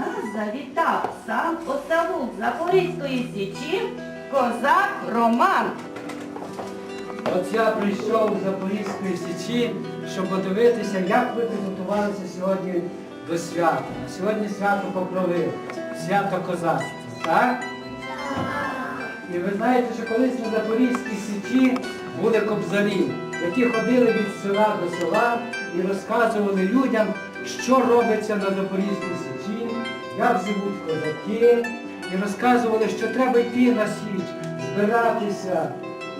Нас завітав сам оставук Запорізької січі козак Роман. От я прийшов з Запорізької січі, щоб подивитися, як ви підготувалися сьогодні до свята. Сьогодні свято Покрови, свято козацтва, так? І ви знаєте, що колись на Запорізькій січі були кобзарі, які ходили від села до села і розказували людям, що робиться на Запорізькій січі, як живуть козаки, і розказували, що треба йти на січ, збиратися,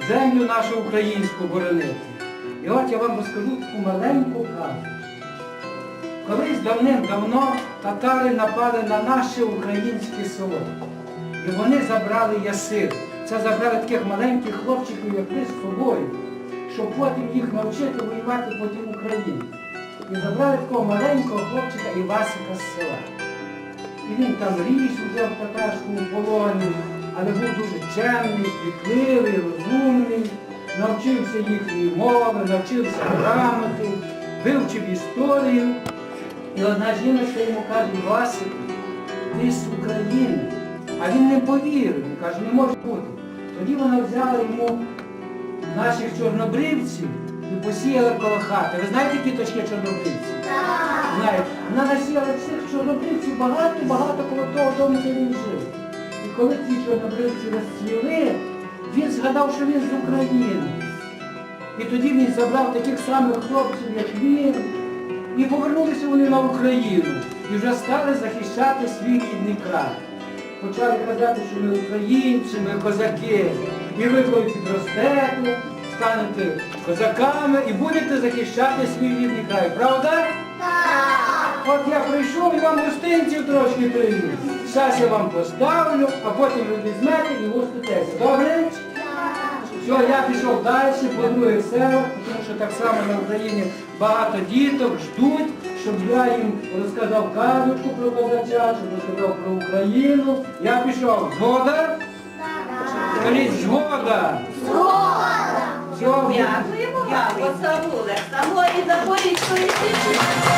землю нашу українську боронити. І от я вам розкажу таку маленьку казку. Колись давним-давно татари напали на наше українське село. І вони забрали ясир. Це забрали таких маленьких хлопчиків, як ви з собою, щоб потім їх навчити воювати проти України. І забрали такого маленького хлопчика Івасика з села. І він там ріс уже в татарському полоні, але був дуже чемний, квітливий, розумний, навчився їхньої мови, навчився грамоти, вивчив історію. І одна жіночка йому каже, Івасик, ти з України. А він не повірив, він каже, не може бути. Тоді вона взяла йому наших чорнобривців і посіяла коло хати. Ви знаєте, які точки чорнобривці? Знаєте, вона насіяла цих чорнобривців багато-багато коло того дому, де він жив. І коли ці чорнобривці розцвіли, він згадав, що він з України. І тоді він забрав таких самих хлопців, як він, і повернулися вони на Україну. І вже стали захищати свій рідний край. Почали казати, що ми українці, ми козаки. І ви коли підростете, станете козаками і будете захищати свій рідний край. Правда? Так. От я прийшов і вам гостинців трошки приніс. Зараз я вам поставлю, а потім ви візьмете і гоститеся. Добре? Все, я пішов далі, по других селах, тому що так само на Україні багато діток ждуть, щоб я їм розказав казочку про козача, щоб розказав про Україну. Я пішов. Згода? Скажіть, згода. Дякуємо вам, оставуле, самої Запорізької січі.